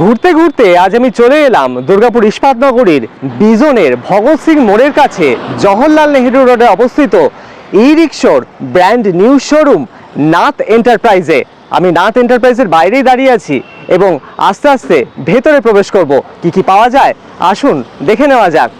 ঘুরতে ঘুরতে আজ আমি চলে এলাম দুর্গাপুর ইস্পাত নগরীর বিজনের ভগৎ সিং মোড়ের কাছে। জওহরলাল নেহরু রোডে অবস্থিত ই রিক্সোর ব্র্যান্ড নিউ শোরুম নাথ এন্টারপ্রাইজে। আমি নাথ এন্টারপ্রাইজের বাইরেই দাঁড়িয়ে আছি এবং আস্তে আস্তে ভেতরে প্রবেশ করব। কি কি পাওয়া যায়? আসুন দেখে নেওয়া যাক।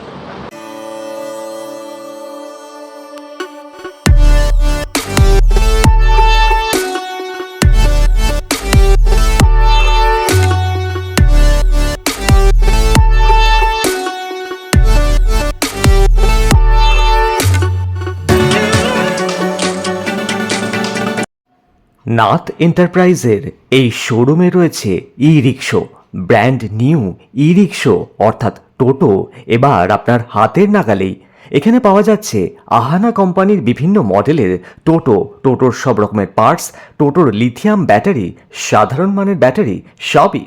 নাথ এন্টারপ্রাইজের এই শোরুমে রয়েছে ই রিক্সো ব্র্যান্ড নিউ ই রিক্সো অর্থাৎ টোটো। এবার আপনার হাতের নাগালেই এখানে পাওয়া যাচ্ছে আহানা কোম্পানির বিভিন্ন মডেলের টোটো। টোটোর সব রকমের পার্টস, টোটোর লিথিয়াম ব্যাটারি, সাধারণ মানের ব্যাটারি, সবই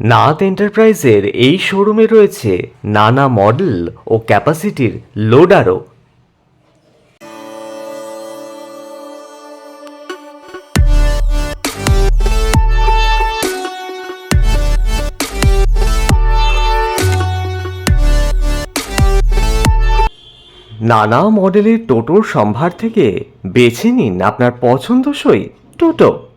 নাথ এন্টারপ্রাইজের এই শোরুমে রয়েছে নানা মডেল ও ক্যাপাসিটির লোডারও। নানা মডেলের টোটোর সম্ভার থেকে বেছে নিন আপনার পছন্দসই টোটো।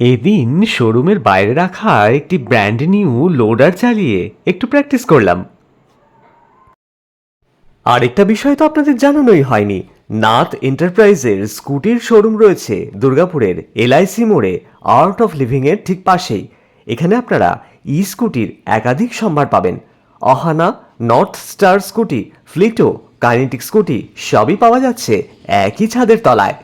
এদিন শোরুমের বাইরে রাখা একটি ব্র্যান্ড নিউ লোডার চালিয়ে একটু প্র্যাকটিস করলাম। আরেকটা বিষয় তো আপনাদের জানানোই হয়নি। নাথ এন্টারপ্রাইজের স্কুটির শোরুম রয়েছে দুর্গাপুরের এলআইসি মোড়ে, আর্ট অফ লিভিংয়ের ঠিক পাশেই। এখানে আপনারা ই স্কুটির একাধিক সম্ভার পাবেন। অহানা, নর্থ স্টার স্কুটি, ফ্লিটো, কাইনেটিক স্কুটি সবই পাওয়া যাচ্ছে একই ছাদের তলায়।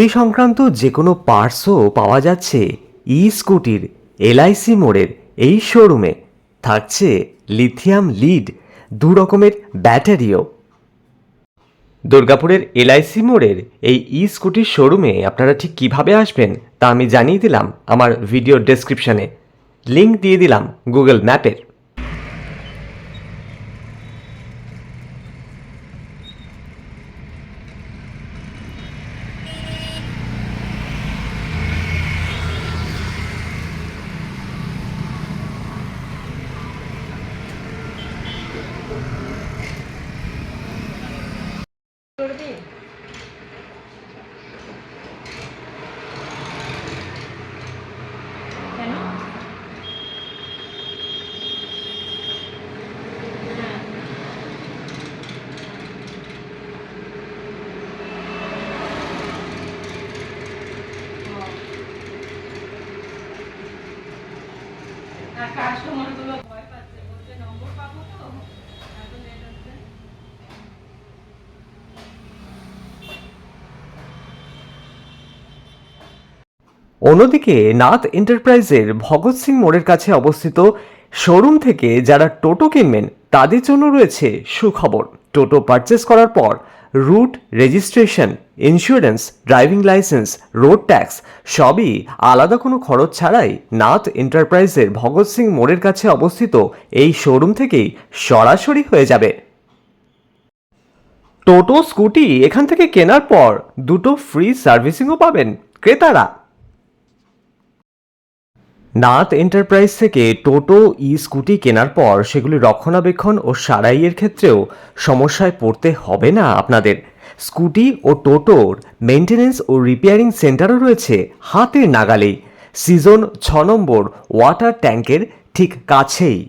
স্কুটি সংক্রান্ত যে কোনো পার্টসও পাওয়া যাচ্ছে ই স্কুটির এলআইসি মোড়ের এই শোরুমে। থাকছে লিথিয়াম লিড, দু রকমের ব্যাটারিও। দুর্গাপুরের এলআইসি মোড়ের এই ই স্কুটির শোরুমে আপনারা ঠিক কীভাবে আসবেন তা আমি জানিয়ে দিলাম আমার ভিডিও ডেসক্রিপশানে। লিংক দিয়ে দিলাম গুগল ম্যাপের। কেন? হ্যাঁ। কাস্টমারগুলো ভয় পাচ্ছে বলছে নম্বর পাবো তো এত লেট হচ্ছে অন্যদিকে নাথ এন্টারপ্রাইজের ভগৎ সিং মোড়ের কাছে অবস্থিত শোরুম থেকে যারা টোটো কিনবেন, তাদের জন্য রয়েছে সুখবর। টোটো পারচেস করার পর route registration insurance driving licence road tax সবই আলাদা কোনো খরচ ছাড়াই নাথ এন্টারপ্রাইজের ভগৎ সিং মোড়ের কাছে অবস্থিত এই শোরুম থেকেই সরাসরি হয়ে যাবে। টোটো, স্কুটি এখান থেকে কেনার পর দুটো ফ্রি সার্ভিসিংও পাবেন। ক্রেতারা নাথ এন্টারপ্রাইজ থেকে টোটো ই স্কুটি কেনার পর সেগুলি রক্ষণাবেক্ষণ ও সারাইয়ের ক্ষেত্রেও সমস্যায় পড়তে হবে না আপনাদের। স্কুটি ও টোটোর মেনটেন্যান্স ও রিপেয়ারিং সেন্টারও রয়েছে হাতের নাগালেই। সিজন ছ নম্বর ওয়াটার ট্যাঙ্কের ঠিক কাছেই।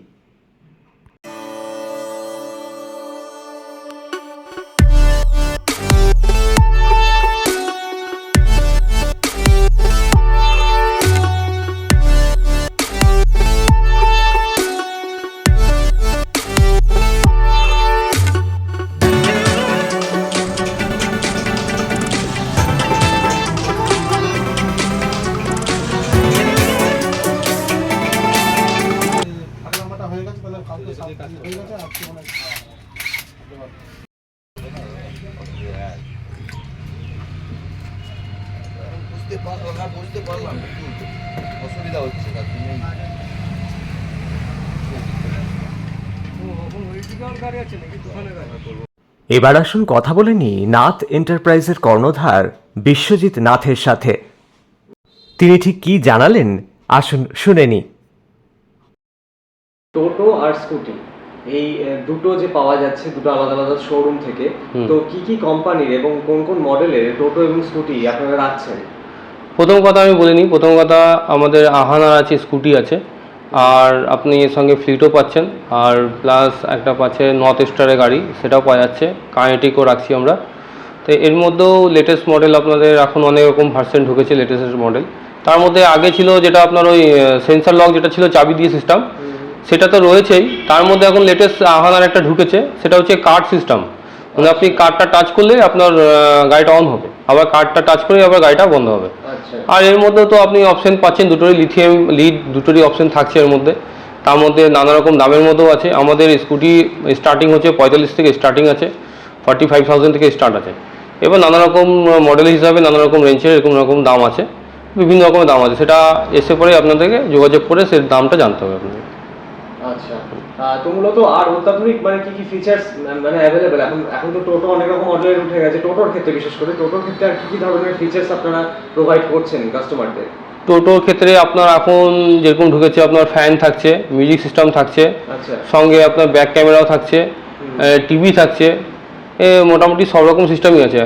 এবার আসুন কথা বলে নি নাথ এন্টারপ্রাইজের কর্ণধার বিশ্বজিৎ নাথের সাথে। তিনি ঠিক কি জানালেন? আসুন শুনে নি টোটো আর স্কুটি। এই দুটো যে পাওয়া যাচ্ছে দুটো আলাদা আলাদা শোরুম থেকে তো কি কি কোম্পানির এবং কোন কোন মডেলের টোটো এবং স্কুটি আপনারা রাখছেন? প্রথম কথা আমি বলে নিই প্রথম কথা আমাদের আহানার আছে স্কুটি আছে আর আপনি এর সঙ্গে ফ্লিটও পাচ্ছেন আর প্লাস একটা পাচ্ছে নর্থ স্টারের গাড়ি সেটাও পাওয়া যাচ্ছে কাইনেটিকও রাখছি আমরা। তো এর মধ্যেও লেটেস্ট মডেল আপনাদের এখন অনেক রকম ভার্সেন ঢুকেছে লেটেস্ট মডেল তার মধ্যে আগে ছিল যেটা আপনার ওই সেন্সার লক যেটা ছিল চাবি দিয়ে সিস্টেম সেটা তো রয়েছেই। তার মধ্যে এখন লেটেস্ট আহানার একটা ঢুকেছে। সেটা হচ্ছে কার্ড সিস্টেম মানে আপনি কার্ডটা টাচ করলে আপনার গাড়িটা অন হবে। আবার কার্ডটা টাচ করে আবার গাড়িটা বন্ধ হবে। আচ্ছা। আর এর মধ্যে তো আপনি অপশন পাচ্ছেন দুটোরই লিথিয়াম লিড দুটোরই অপশন থাকছে এর মধ্যে। তার মধ্যে নানা রকম দামের মধ্যেও আছে। আমাদের স্কুটি স্টার্টিং হচ্ছে পঁয়তাল্লিশ থেকে স্টার্টিং আছে। ফর্টি ফাইভ থাউজেন্ড থেকে স্টার্ট আছে। এবার নানা রকম মডেল হিসাবে নানা রকম রেঞ্জের এরকম রকম দাম আছে। বিভিন্ন রকমের দাম আছে। সেটা এসে পরে আপনাদেরকে যোগাযোগ করে সে দামটা জানতে হবে আপনাদের আচ্ছা। তো মূলত আর অত্যাধুনিক মানে কি কি ফিচার্স মানে অ্যাভেলেবেল এখন এখন তো টোটো অনেক রকম মডেলের উঠে গেছে টোটোর ক্ষেত্রে বিশেষ করে। টোটোর ক্ষেত্রে আর কি কি ধরনের ফিচার্স আপনারা প্রোভাইড করছেন কাস্টমারদের টোটোর ক্ষেত্রে আপনার এখন যেরকম ঢুকেছে আপনার ফ্যান থাকছে মিউজিক সিস্টেম থাকছে আচ্ছা। সঙ্গে আপনার ব্যাক ক্যামেরাও থাকছে টিভি থাকছে এ মোটামুটি সব রকম সিস্টেমই আছে।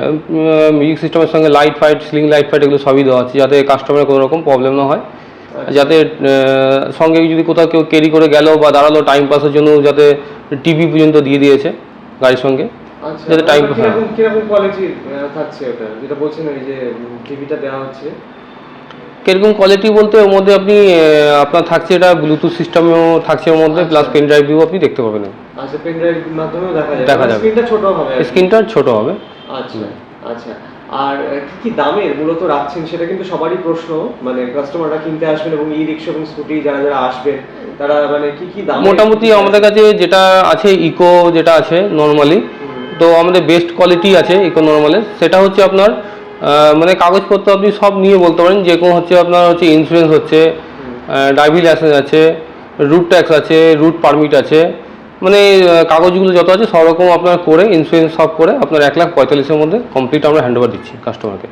মিউজিক সিস্টেমের সঙ্গে লাইট ফাইট সিলিং লাইট ফাইট এগুলো সবই দেওয়া আছে যাতে কাস্টমারের কোনো রকম প্রবলেম না হয়। যাতে সঙ্গে যদি কোথাও কেউ ক্যারি করে গেল বা দাঁড়াল টাইম পাসের জন্য যাতে টিভি পর্যন্ত দিয়ে দিয়েছে গাড়ির সঙ্গে আচ্ছা যাতে time- ওটা কীরকম কোয়ালিটির থাকছে ওটা যেটা বলছেন ওই যে টিভিটা দেওয়া হচ্ছে। কীরকম কোয়ালিটি বলতে ওর মধ্যে আপনি আপনার থাকছে এটা ব্লুটুথ সিস্টেমেও থাকছে ওর মধ্যে প্লাস পেন ড্রাইভ দিয়েও আপনি দেখতে পাবেন। আচ্ছা পেন ড্রাইভ মাধ্যমেও দেখা যাবে। দেখা যাবে। স্ক্রিনটা ছোট হবে। স্ক্রিনটা ছোট হবে। আচ্ছা আচ্ছা। আর কি কি দামের মূলত রাখছেন সেটা কিন্তু সবারই প্রশ্ন। মানে কাস্টমাররা কিনতে আসবেন এবং ই রিক্সা এবং স্কুটি যারা যারা আসবেন তারা মানে কি কি দাম মোটামুটি আমাদের কাছে যেটা আছে ইকো যেটা আছে নর্মালি তো আমাদের বেস্ট কোয়ালিটি আছে ইকো নর্মালের সেটা হচ্ছে আপনার মানে কাগজপত্র আপনি সব নিয়ে বলতে পারেন। যে কোনো হচ্ছে আপনার হচ্ছে ইন্স্যুরেন্স হচ্ছে ড্রাইভিং লাইসেন্স আছে রুট ট্যাক্স আছে রুট পারমিট আছে। মানে কাগজগুলো যত আছে সব রকম আপনার করে ইন্স্যুরেন্স সব করে আপনার এক লাখ পঁয়তাল্লিশের মধ্যে কমপ্লিট আমরা হ্যান্ড ওভার দিচ্ছি কাস্টমারকে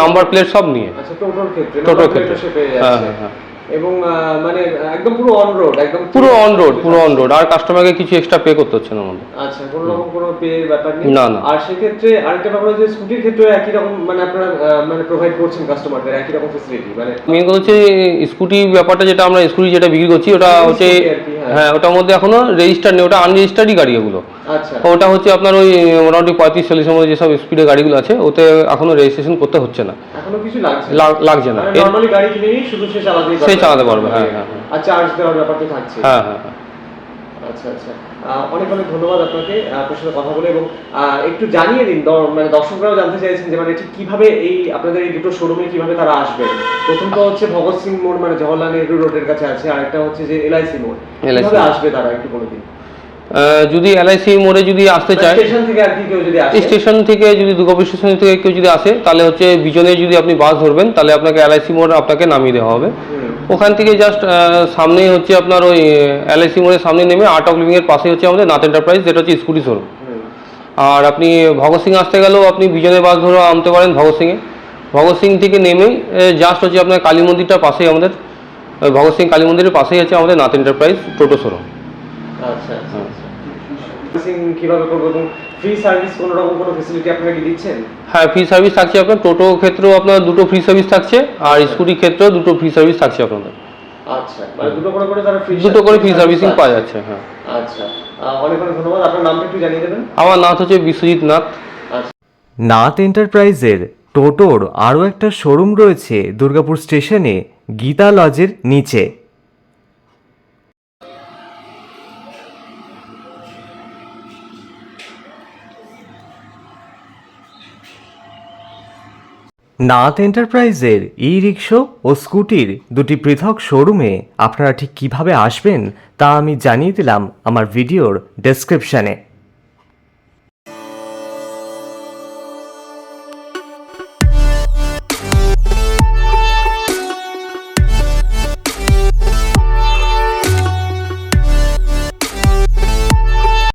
নাম্বার প্লেট সব নিয়ে। আচ্ছা টোটোর ক্ষেত্রে plate ক্ষেত্রে। হ্যাঁ, হ্যাঁ, হ্যাঁ। এবং মানে একদম পুরো অন রোড একদম পুরো অন রোড পুরো অন রোড আর কাস্টমারকে কিছু এক্সট্রা পে করতে হচ্ছে না আমাদের। আচ্ছা কোনো রকম কোনো পে ব্যাপার নেই। না, না। আর সেক্ষেত্রে আরেকটা ব্যাপার হচ্ছে স্কুটির ক্ষেত্রে একই রকম মানে আপনারা মানে প্রোভাইড করছেন কাস্টমারদের একই রকম ফেসিলিটি মানে মেন কথা হচ্ছে স্কুটি ব্যাপারটা যেটা আমরা স্কুটি যেটা বিক্রি করছি ওটা হচ্ছে হ্যাঁ। হ্যাঁ ওটার মধ্যে এখনও রেজিস্টার নেই ওটা আনরেজিস্টার্ডই গাড়ি এগুলো। আচ্ছা। ওটা হচ্ছে আপনার ওই মোটামুটি পঁয়ত্রিশ চল্লিশের মধ্যে যেসব স্পিডে গাড়িগুলো আছে ওতে এখনও রেজিস্ট্রেশন করতে হচ্ছে না। এখনও কিছু লাগছে? না। লাগ- লাগছে না। মানে এর- নরমালি গাড়ি কিনে নিয়ে শুধু সে চালাতে পারবে, হ্যাঁ, হ্যাঁ, আচ্ছা আর্জ দেওয়ার ব্যাপারটা থাকছে হ্যাঁ হ্যাঁ হ্যাঁ। আচ্ছা আচ্ছা। অনেক অনেক ধন্যবাদ আপনাকে আপনার সাথে কথা বলে এবং একটু জানিয়ে দিন মানে দর্শকরাও জানতে চাইছেন যে মানে ঠিক কীভাবে এই আপনাদের এই দুটো শোরুমে কীভাবে তারা আসবেন প্রথম তো হচ্ছে ভগৎ সিং মোড় মানে জওয়াহরলাল নেহরু রোডের কাছে আছে আর একটা হচ্ছে যে এলআইসি মোড়। কীভাবে আসবে তারা একটু বলে দিন। যদি এলআইসি মোড়ে যদি আসতে চায় স্টেশন থেকে আর কি কেউ যদি আসে? স্টেশন থেকে যদি দুর্গাপুর স্টেশন থেকে কেউ যদি আসে তাহলে হচ্ছে বিজনে যদি আপনি বাস ধরবেন তাহলে আপনাকে এলআইসি মোড় আপনাকে নামিয়ে দেওয়া হবে। ওখান থেকে জাস্ট সামনেই হচ্ছে আপনার ওই এলআইসি মোড়ের সামনে নেমে আর্ট অফ লিভিং এর পাশে হচ্ছে আমাদের নাথ এন্টারপ্রাইজ যেটা হচ্ছে স্কুটি শোরুম আর আপনি ভগৎ সিং আসতে গেলেও আপনি বিজনের বাস ধরে আনতে পারেন ভগৎ সিংয়ে। ভগৎ সিং থেকে নেমেই জাস্ট হচ্ছে আপনার কালী মন্দিরটা পাশেই আমাদের ভগৎ সিং কালী মন্দিরের পাশেই আছে আমাদের নাথ এন্টারপ্রাইজ টোটো শোরুম আচ্ছা আচ্ছা আচ্ছা। সিং কীভাবে করব? ফ্রি সার্ভিস কোনো রকম কোনো ফেসিলিটি আপনারা কি দিচ্ছেন? হ্যাঁ ফ্রি সার্ভিস থাকছে আপনার টোটো ক্ষেত্রেও আপনার দুটো ফ্রি সার্ভিস থাকছে আর স্কুটির ক্ষেত্রেও দুটো ফ্রি সার্ভিস থাকছে আপনাদের। আচ্ছা মানে দুটো করে করে তারা ফ্রি দুটো করে ফ্রি সার্ভিসিং পাওয়া যাচ্ছে হ্যাঁ। আচ্ছা অনেক অনেক ধন্যবাদ। আপনার নামটা একটু জানিয়ে দেবেন। আমার নাম হচ্ছে বিশ্বজিৎ নাথ। নাথ এন্টারপ্রাইজের টোটোর আরও একটা শোরুম রয়েছে দুর্গাপুর স্টেশনে গীতা লজের নিচে। নাথ এন্টারপ্রাইজের ই রিক্সো ও স্কুটির দুটি পৃথক শোরুমে আপনারা ঠিক কীভাবে আসবেন তা আমি জানিয়ে দিলাম আমার ভিডিওর ডেসক্রিপশানে